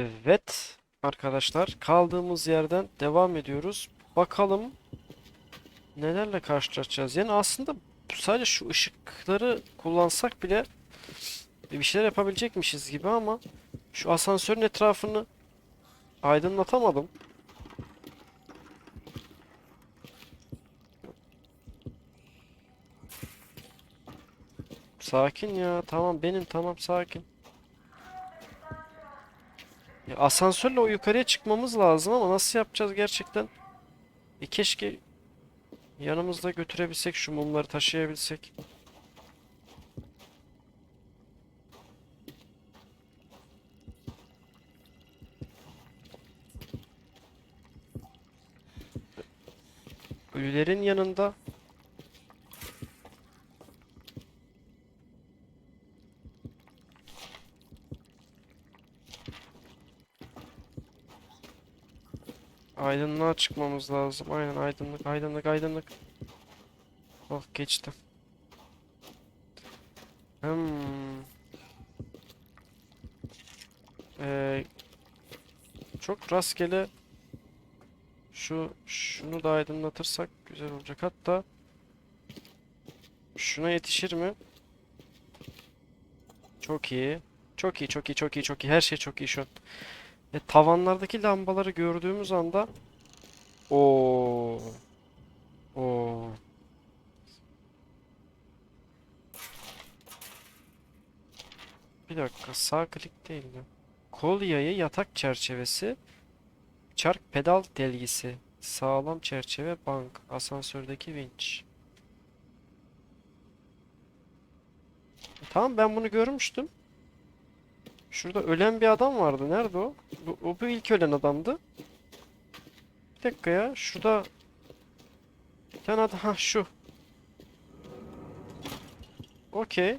Evet arkadaşlar kaldığımız yerden devam ediyoruz. Bakalım nelerle karşılaşacağız. Yani aslında sadece şu ışıkları kullansak bile bir şeyler yapabilecekmişiz gibi ama şu asansörün etrafını aydınlatamadım. Sakin ya. Tamam benim tamam sakin. Ya asansörle o yukarıya çıkmamız lazım ama nasıl yapacağız gerçekten? E keşke yanımızda götürebilsek şu mumları taşıyabilsek. Ölülerin yanında Aydınlığa çıkmamız lazım. Aynen aydınlık, aydınlık, aydınlık. Oh geçtim. Hmm. Ee, çok rastgele şu şunu da aydınlatırsak güzel olacak. Hatta şuna yetişir mi? Çok iyi. Çok iyi, çok iyi, çok iyi, çok iyi. Her şey çok iyi şu an. E, tavanlardaki lambaları gördüğümüz anda o o Bir dakika sağ klik değil mi? Kol yayı yatak çerçevesi çark pedal delgisi sağlam çerçeve bank asansördeki vinç Tamam ben bunu görmüştüm. Şurada ölen bir adam vardı. Nerede o? Bu, o bu ilk ölen adamdı. Bir dakika ya. Şurada bir tane adam. Ha şu. Okey.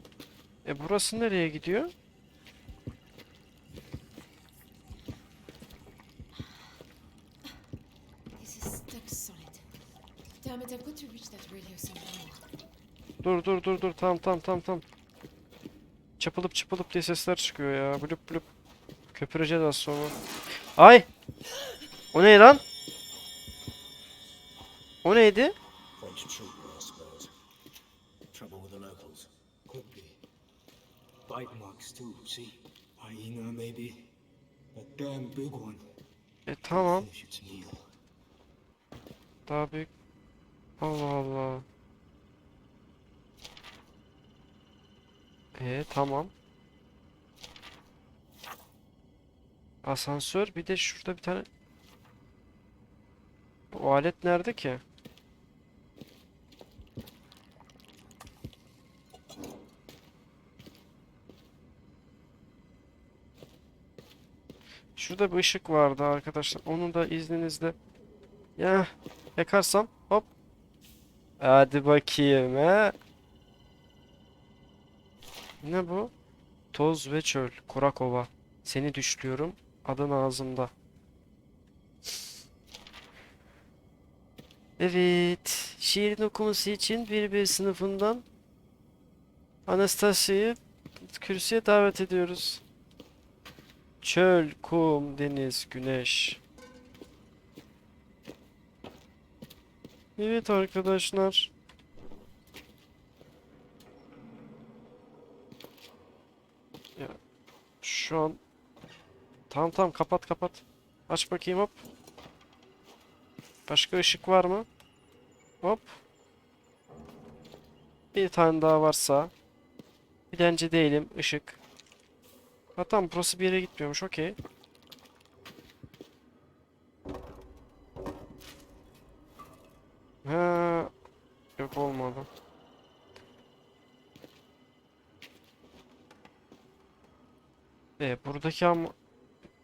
E burası nereye gidiyor? Dur dur dur dur. Tamam tamam tamam tamam. Çapılıp çıpılıp diye sesler çıkıyor ya. Blüp blüp. Köpüreceğiz az sonra. Ay! O ne lan? O neydi? E tamam. Daha büyük. Allah Allah. E tamam. Asansör bir de şurada bir tane. O alet nerede ki? Şurada bir ışık vardı arkadaşlar. Onu da izninizle ya yakarsam hop. Hadi bakayım he. Ne bu? Toz ve çöl. Kurakova. Seni düşlüyorum. Adın ağzımda. Evet. Şiirin okuması için bir bir sınıfından Anastasia'yı kürsüye davet ediyoruz. Çöl, kum, deniz, güneş. Evet arkadaşlar. Ya şu an Tamam tamam kapat kapat. Aç bakayım hop. Başka ışık var mı? Hop. Bir tane daha varsa. Dilenci değilim. ışık. Ha tamam burası bir yere gitmiyormuş. Okey. Yok olmadı. E buradaki ama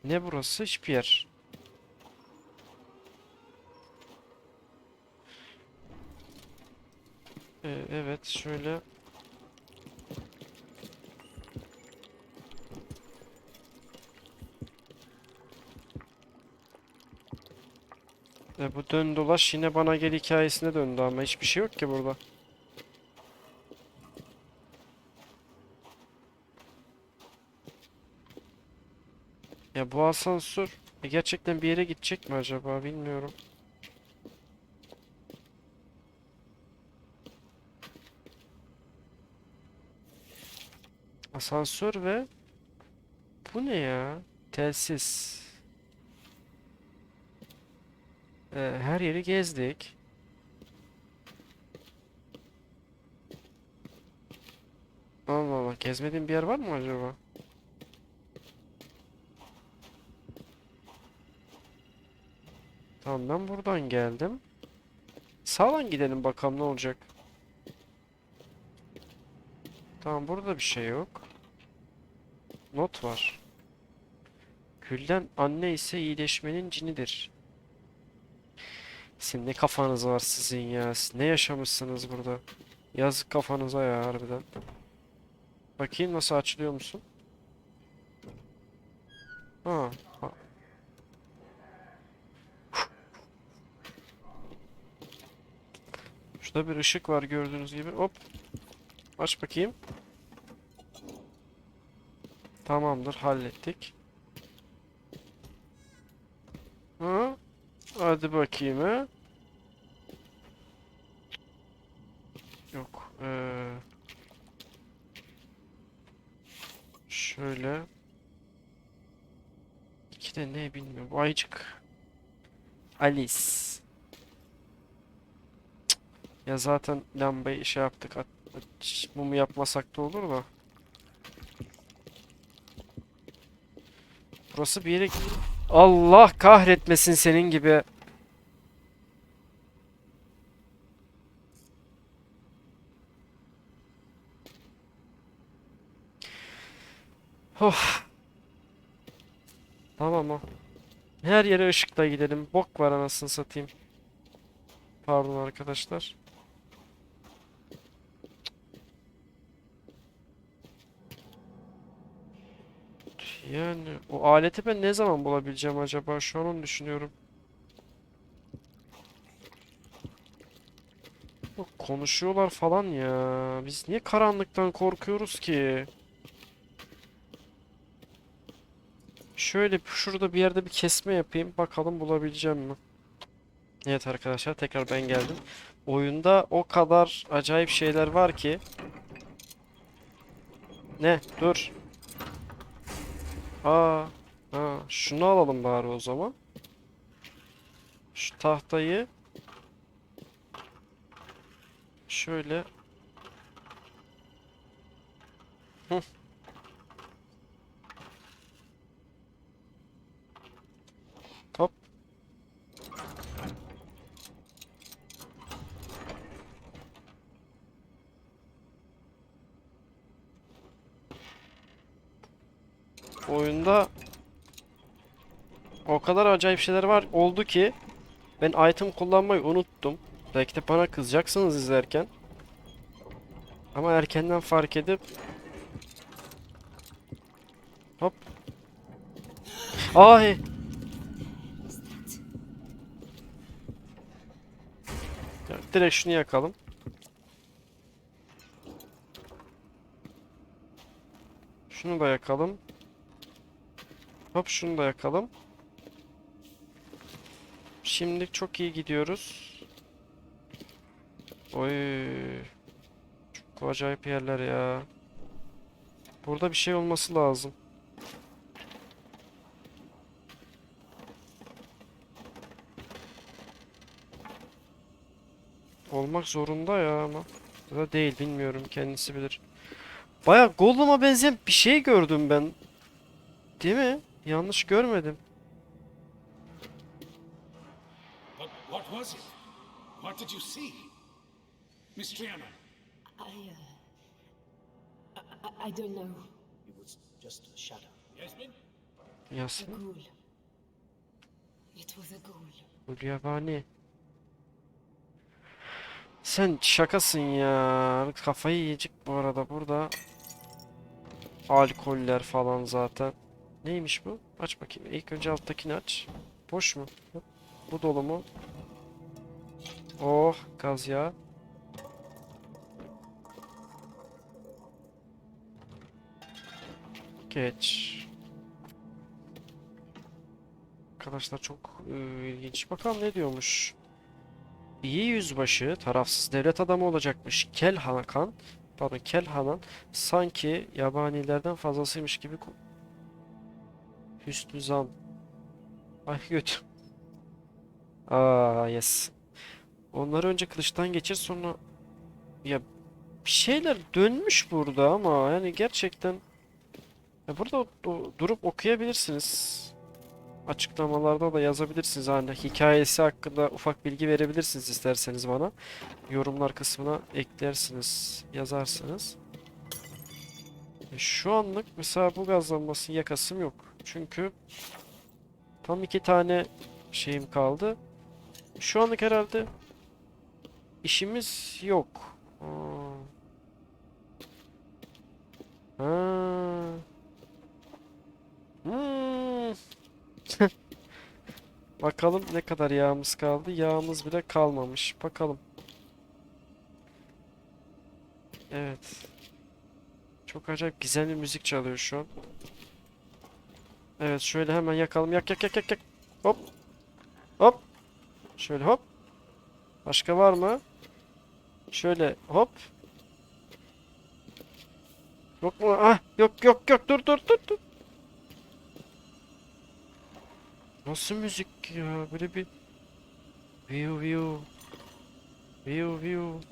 ne burası? Hiçbir yer. E, evet şöyle E bu dön dolaş yine bana gel hikayesine döndü ama hiçbir şey yok ki burada. Ya bu asansör e, gerçekten bir yere gidecek mi acaba bilmiyorum. Asansör ve bu ne ya? Telsiz. Ee, her yeri gezdik. Allah Allah, gezmediğim bir yer var mı acaba? Tamam ben buradan geldim. Sağdan gidelim bakalım ne olacak. Tamam burada bir şey yok. Not var. Külden anne ise iyileşmenin cinidir. Sizin ne kafanız var sizin ya? Ne yaşamışsınız burada? Yazık kafanıza ya harbiden. Bakayım nasıl açılıyor musun? Ha, Şurada bir ışık var gördüğünüz gibi. Hop. Aç bakayım. Tamamdır, hallettik. Ha? Hadi bakayım ha. Yok. Ee... Şöyle. İki de ne bilmiyorum. Bu ayıcık. Alice. Ya zaten lambayı şey yaptık. At, at- mumu yapmasak da olur da. Burası bir yere... Allah kahretmesin senin gibi. Of. Tamam o. Her yere ışıkla gidelim. Bok var anasını satayım. Pardon arkadaşlar. Yani o aleti ben ne zaman bulabileceğim acaba? Şu an onu düşünüyorum. Yok, konuşuyorlar falan ya. Biz niye karanlıktan korkuyoruz ki? Şöyle şurada bir yerde bir kesme yapayım. Bakalım bulabileceğim mi? Evet arkadaşlar tekrar ben geldim. Oyunda o kadar acayip şeyler var ki. Ne? Dur. Aa, ha, şunu alalım bari o zaman. Şu tahtayı şöyle. Hop. Oyunda o kadar acayip şeyler var oldu ki ben item kullanmayı unuttum. Belki de bana kızacaksınız izlerken. Ama erkenden fark edip Hop. Ay. Ya, direkt şunu yakalım. Şunu da yakalım. Hop şunu da yakalım. Şimdi çok iyi gidiyoruz. Oy. Çok acayip yerler ya. Burada bir şey olması lazım. Olmak zorunda ya ama. Ya da değil bilmiyorum kendisi bilir. Baya Gollum'a benzeyen bir şey gördüm ben. Değil mi? Yanlış görmedim. What, what was it? What did you see? Miss Triana, I, uh. I, I, don't know. It was just a shadow. Yasmin? A Yasmin. ghoul. It was a ghoul. Gulyabani. Sen şakasın ya. Kafayı yiyecek bu arada burada. Alkoller falan zaten. Neymiş bu? Aç bakayım. İlk önce alttakini aç. Boş mu? Bu dolu mu? Oh gaz yağı. Geç. Arkadaşlar çok e, ilginç. Bakalım ne diyormuş. İyi yüzbaşı, tarafsız devlet adamı olacakmış. Kel Hakan, pardon Kel Hanan sanki yabanilerden fazlasıymış gibi Hüsnü zan. Ay göt. Aa yes. Onları önce kılıçtan geçir sonra ya bir şeyler dönmüş burada ama yani gerçekten ya burada durup okuyabilirsiniz. Açıklamalarda da yazabilirsiniz. Hani hikayesi hakkında ufak bilgi verebilirsiniz isterseniz bana. Yorumlar kısmına eklersiniz, yazarsınız. E, Şu anlık mesela bu gaz lambasının yakasım yok. Çünkü tam iki tane şeyim kaldı. Şu anlık herhalde işimiz yok. Hmm. Bakalım ne kadar yağımız kaldı. Yağımız bile kalmamış. Bakalım. Evet. Çok acayip gizemli müzik çalıyor şu an. Evet şöyle hemen yakalım. Yak yak yak yak yak. Hop. Hop. Şöyle hop. Başka var mı? Şöyle hop. Yok mu? Ah yok yok yok dur dur dur dur. Nasıl müzik ya? Böyle bir view view view view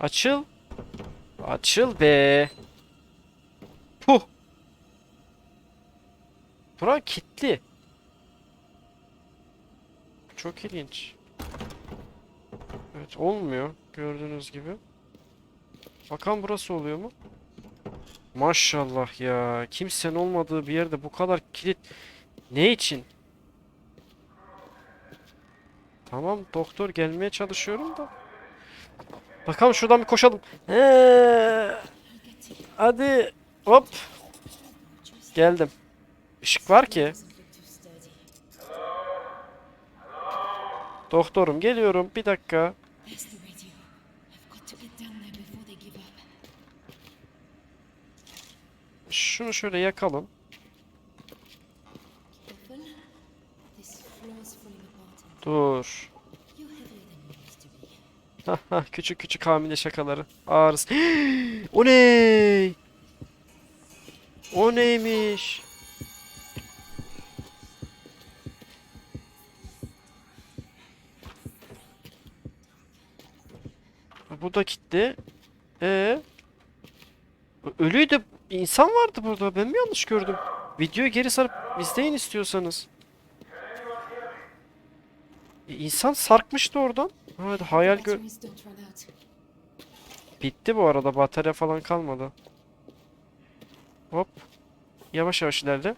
Açıl. Açıl be. Puh. Bura kilitli. Çok ilginç. Evet olmuyor gördüğünüz gibi. Bakalım burası oluyor mu? Maşallah ya. Kimsenin olmadığı bir yerde bu kadar kilit ne için? Tamam doktor gelmeye çalışıyorum da. Bakalım şuradan bir koşalım. Ee, hadi hop geldim. Işık var ki. Doktorum geliyorum bir dakika. Şunu şöyle yakalım. Dur. küçük küçük hamile şakaları. Ağrısı. O ne? O neymiş? Bu da gitti. Ee? Ölüydü. İnsan vardı burada. Ben mi yanlış gördüm? Videoyu geri sarıp izleyin istiyorsanız. E, İnsan sarkmıştı oradan. Hadi hayal gör. Bitti bu arada. Batarya falan kalmadı. Hop. Yavaş yavaş ilerle.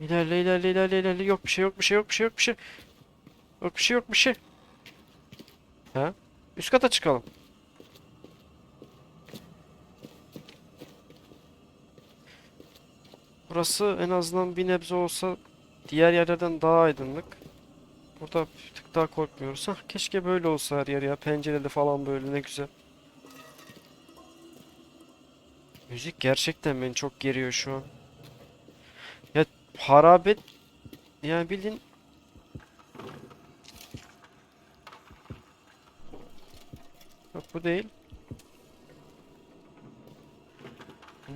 İlerle ilerle ilerle ilerle. Yok bir şey yok bir şey yok bir şey yok bir şey. Yok bir şey yok bir şey. Ha? Üst kata çıkalım. Burası en azından bir nebze olsa diğer yerlerden daha aydınlık. Burada bir tık daha korkmuyoruz. Hah, keşke böyle olsa her yer ya. Pencereli falan böyle ne güzel. Müzik gerçekten beni çok geriyor şu an. Ya harabe yani bildiğin bu değil.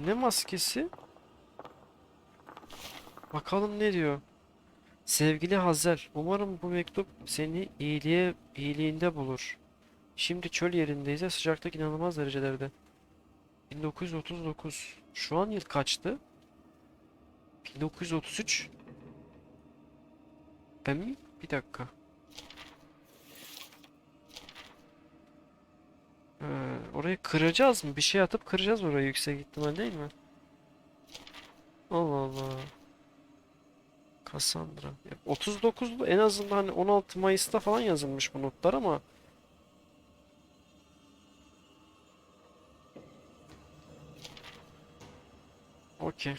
Ne maskesi? Bakalım ne diyor. Sevgili Hazel, umarım bu mektup seni iyiliğe iyiliğinde bulur. Şimdi çöl yerindeyiz ve sıcaklık inanılmaz derecelerde. 1939. Şu an yıl kaçtı? 1933. Ben mi? Bir dakika. Ee, orayı kıracağız mı? Bir şey atıp kıracağız orayı yüksek ihtimal değil mi? Allah Allah. Cassandra. Ya 39'lu en azından hani 16 Mayıs'ta falan yazılmış bu notlar ama Okey.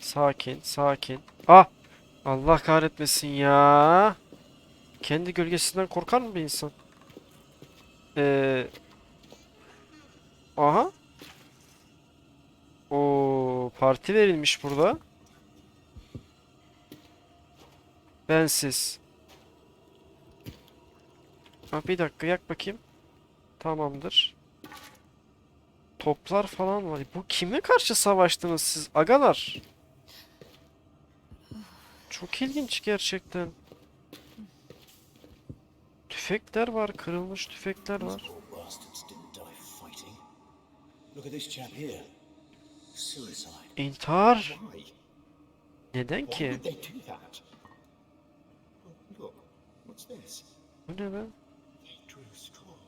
Sakin, sakin. Ah! Allah kahretmesin ya. Kendi gölgesinden korkar mı bir insan? Ee, Aha. O parti verilmiş burada. Bensiz. Ha, bir dakika yak bakayım. Tamamdır. Toplar falan var. Bu kime karşı savaştınız siz agalar? Çok ilginç gerçekten. Tüfekler var, kırılmış tüfekler var. İntihar. Neden ki? Bu ne be?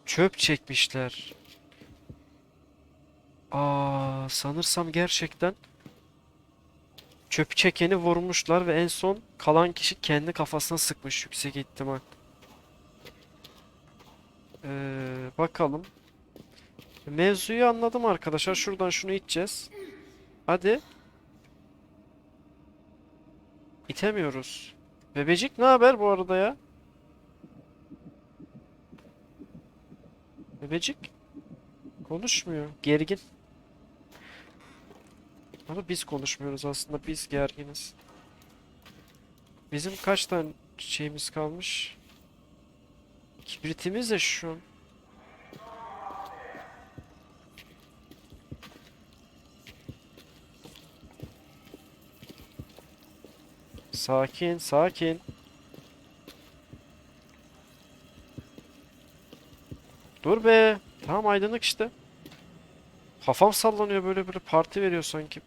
Çöp çekmişler. Aa, sanırsam gerçekten çöp çekeni vurmuşlar ve en son kalan kişi kendi kafasına sıkmış yüksek ihtimal. Ee, bakalım. Mevzuyu anladım arkadaşlar. Şuradan şunu iteceğiz. Hadi. İtemiyoruz. Bebecik ne haber bu arada ya? Bebecik konuşmuyor. Gergin. Ama biz konuşmuyoruz aslında. Biz gerginiz. Bizim kaç tane şeyimiz kalmış? Kibritimiz de şu. Sakin, sakin. Dur be. Tamam aydınlık işte. Kafam sallanıyor böyle böyle parti veriyor sanki.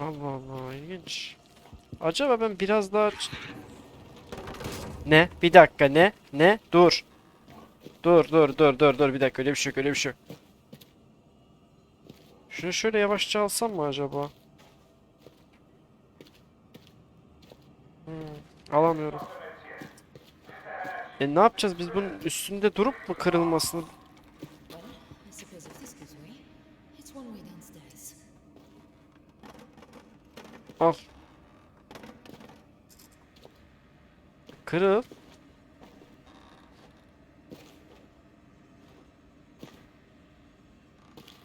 Allah Allah ilginç. Acaba ben biraz daha... Ne? Bir dakika ne? Ne? Dur. Dur dur dur dur dur bir dakika öyle bir şey yok öyle bir şey yok. Şunu şöyle yavaşça alsam mı acaba? Hmm, alamıyorum. E ne yapacağız biz bunun üstünde durup mu kırılmasını? Al. Kırıl.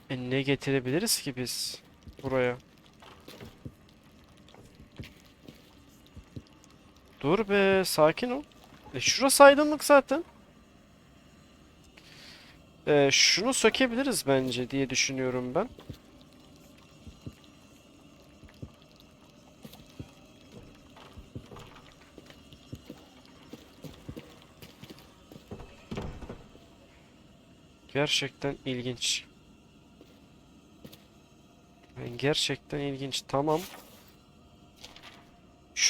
E ne getirebiliriz ki biz buraya? Dur be, sakin ol. E şurası aydınlık zaten. E, şunu sökebiliriz bence diye düşünüyorum ben. Gerçekten ilginç. Gerçekten ilginç. Tamam.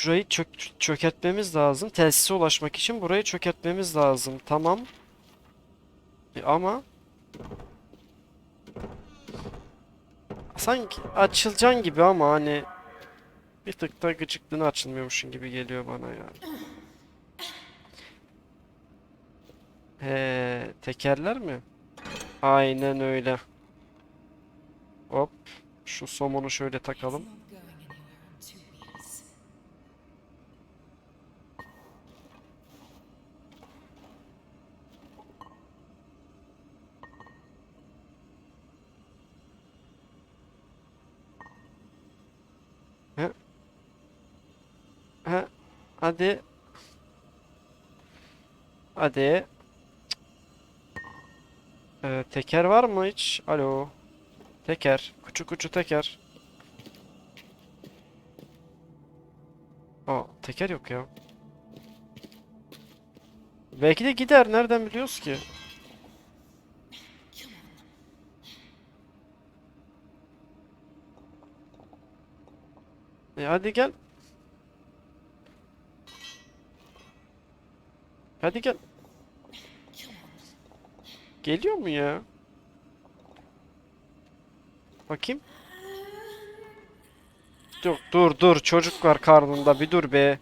Şurayı çök çökertmemiz lazım. Telsise ulaşmak için burayı çökertmemiz lazım. Tamam. E ama sanki açılacaksın gibi ama hani bir tık da gıcıklığına açılmıyormuşsun gibi geliyor bana ya. He, tekerler mi? Aynen öyle. Hop. Şu somonu şöyle takalım. Hadi. Hadi. Ee, teker var mı hiç? Alo. Teker. Kuçu kuçu teker. Aa, teker yok ya. Belki de gider. Nereden biliyoruz ki? E hadi gel. Hadi gel. Geliyor mu ya? Bakayım. Dur dur dur çocuk var karnında bir dur be.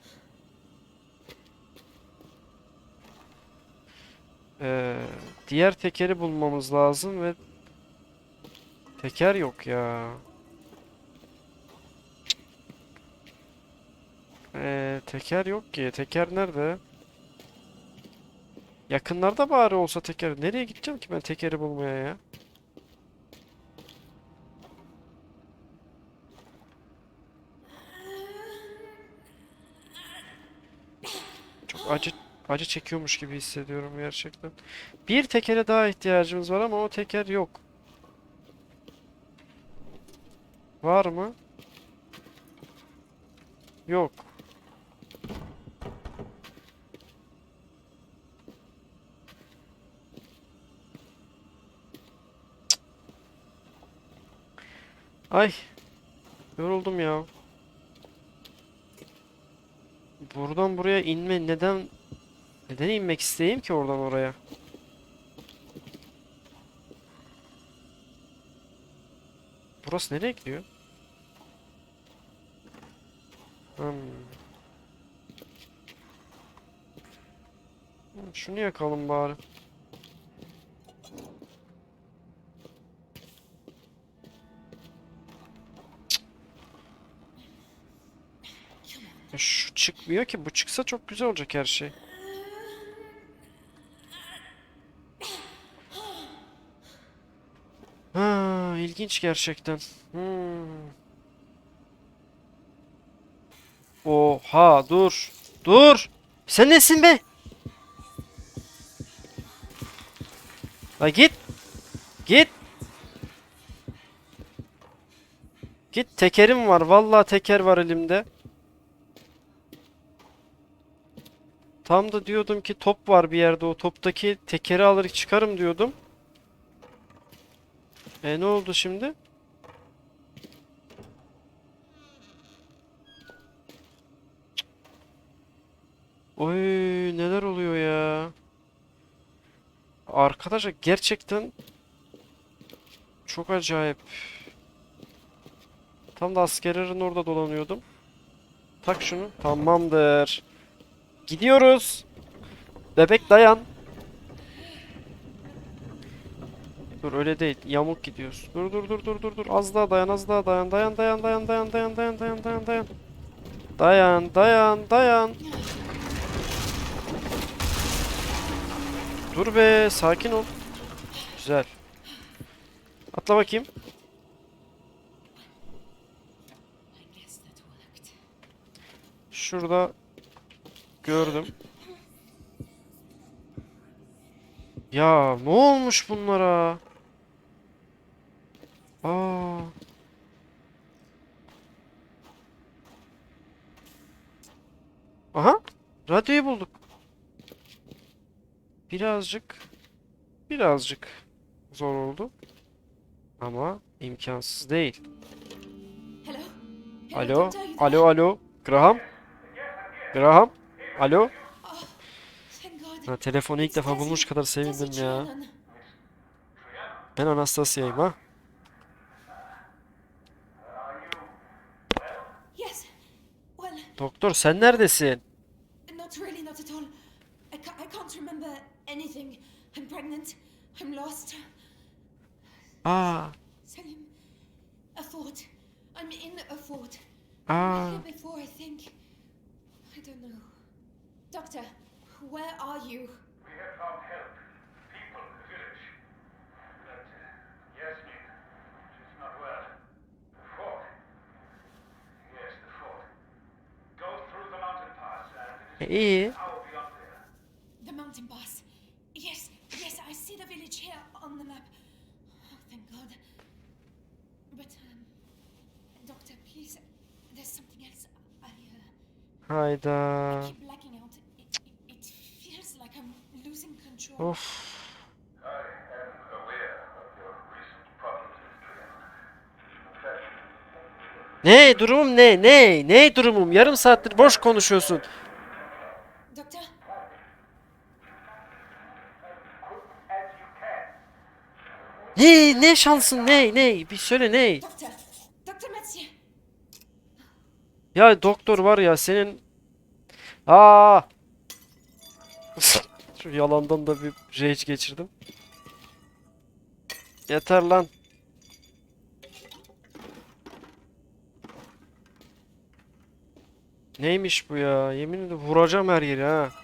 Ee, diğer tekeri bulmamız lazım ve teker yok ya. Ee, teker yok ki. Teker nerede? Yakınlarda bari olsa teker. Nereye gideceğim ki ben tekeri bulmaya ya? Çok acı acı çekiyormuş gibi hissediyorum gerçekten. Bir tekere daha ihtiyacımız var ama o teker yok. Var mı? Yok. Ay. Yoruldum ya. Buradan buraya inme neden neden inmek isteyeyim ki oradan oraya? Burası nereye gidiyor? Hmm. Hmm, Şunu yakalım bari. Şu çıkmıyor ki. Bu çıksa çok güzel olacak her şey. Ha, ilginç gerçekten. Hmm. Oha, dur. Dur. Sen nesin be? La git. Git. Git tekerim var. Vallahi teker var elimde. Tam da diyordum ki top var bir yerde. O toptaki tekeri alır çıkarım diyordum. E ne oldu şimdi? Oy neler oluyor ya? Arkadaşlar gerçekten çok acayip. Tam da askerlerin orada dolanıyordum. Tak şunu. Tamamdır. Gidiyoruz. Bebek dayan. Dur öyle değil. Yamuk gidiyoruz. Dur dur dur dur dur dur. Az daha dayan az daha dayan. Dayan dayan dayan dayan dayan dayan dayan dayan dayan. Dayan dayan dayan. Dur be sakin ol. Güzel. Atla bakayım. Şurada gördüm. Ya ne olmuş bunlara? Aa. Aha, radyoyu bulduk. Birazcık, birazcık zor oldu. Ama imkansız değil. Alo, alo, alo. Graham? Graham? Alo? God. Ha, telefonu ilk defa bulmuş kadar sevindim ya. Ben Anastasia'yım ha. Doktor sen neredesin? not really, not at all. I, ca- I can't remember anything. I'm pregnant. I'm lost. Aa, Selim, a fort. I'm in a fort. aa. Here before, I think. I don't know. Doctor, where are you? We have found help. People, the village. But, uh, Yasmin, she's not well. The fort. Yes, the fort. Go through the mountain pass and it is an hour beyond there. The mountain pass. Yes, yes, I see the village here on the map. Oh, thank God. But, um, Doctor, please, there's something else. I, uh, Hayda. Fact, Ne durumum ne? Ne? Ne durumum? Yarım saattir boş konuşuyorsun. Ne? Ne şansın ne? Ne? Bir söyle ne? Ya doktor var ya senin... Aa! Şu yalandan da bir rage geçirdim. Yeter lan. Neymiş bu ya? Yemin ederim vuracağım her yeri ha.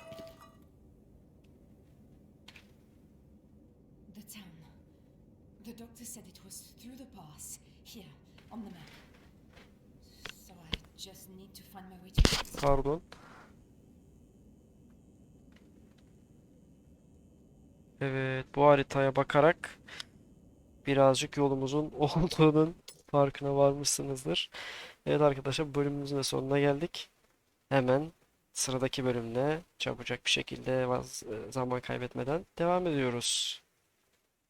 Haritaya bakarak birazcık yolumuzun olduğunun farkına varmışsınızdır. Evet arkadaşlar, bölümümüzün de sonuna geldik. Hemen sıradaki bölümle çabucak bir şekilde vaz- zaman kaybetmeden devam ediyoruz.